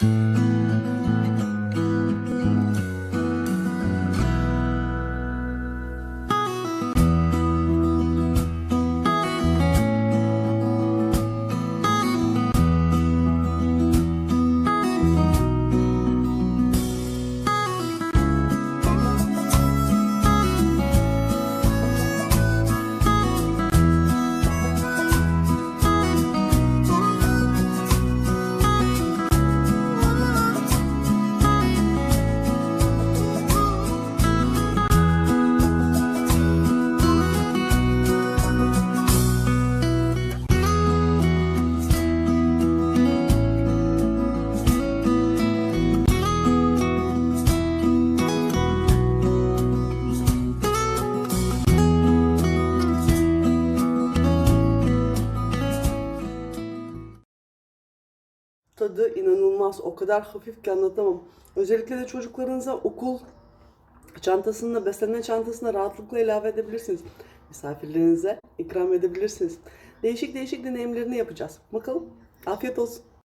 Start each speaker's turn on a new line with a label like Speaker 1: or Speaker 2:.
Speaker 1: thank you Tadı inanılmaz. O kadar hafif ki anlatamam. Özellikle de çocuklarınıza okul çantasına, beslenme çantasına rahatlıkla ilave edebilirsiniz. Misafirlerinize ikram edebilirsiniz. Değişik değişik deneyimlerini yapacağız. Bakalım. Afiyet olsun.